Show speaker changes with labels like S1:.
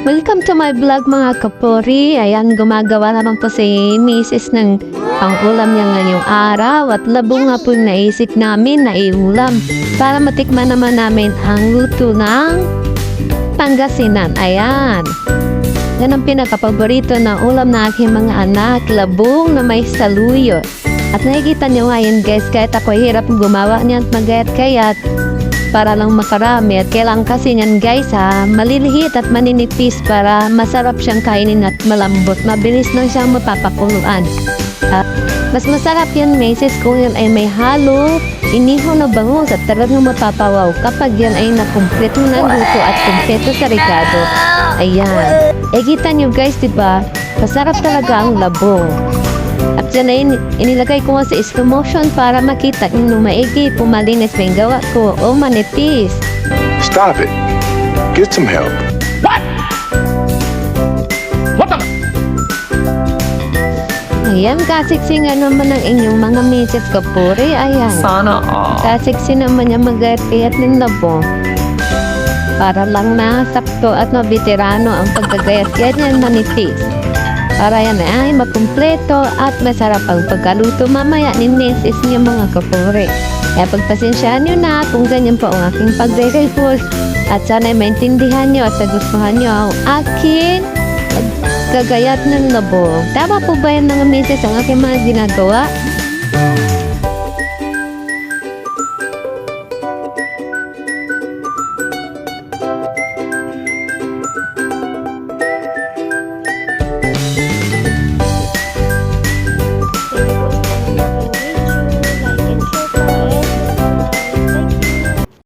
S1: Welcome to my vlog mga kapuri. Ayan, gumagawa naman po si Mrs. ng pangulam niya ngayong araw at labo nga po naisip namin na iulam para matikman naman namin ang luto ng Pangasinan. Ayan. Yan ang pinakapaborito na ulam na aking mga anak, labong na may saluyo. At nakikita niyo nga yun guys, kahit ako hirap gumawa niyan at magayat-kayat para lang makarami. At kailangan kasi niyan guys ha, maliliit at maninipis para masarap siyang kainin at malambot. Mabilis lang siyang mapapakuluan. Ah, mas masarap yan meses kung yan ay may halo, inihaw na bangus at talagang mapapawaw kapag yan ay nakumpleto na luto at kumpleto sa ricado. Ayan. Eh kita nyo guys, di ba? Masarap talaga ang labong. At yan ay in- inilagay ko nga sa slow motion para makita nyo maigi pumalinis na yung gawa ko o manipis.
S2: Stop it. Get some help.
S1: Ayan, kasiksi nga naman ang inyong mga misis kapuri. Ayan.
S3: Sana all.
S1: Kasiksi naman niya mag-iat ng labong. Para lang na sakto at mabiterano ang pagkagayat ganyan manipis. Para yan ay makumpleto at masarap ang pagkaluto mamaya ni misis niya mga kapuri. Kaya pagpasensyaan nyo na kung ganyan po ang aking pagre-rehearse at sana'y maintindihan nyo at nagustuhan nyo ang aking gagayat ng labong. Tama po ba yan mga misis ang aking mga ginagawa?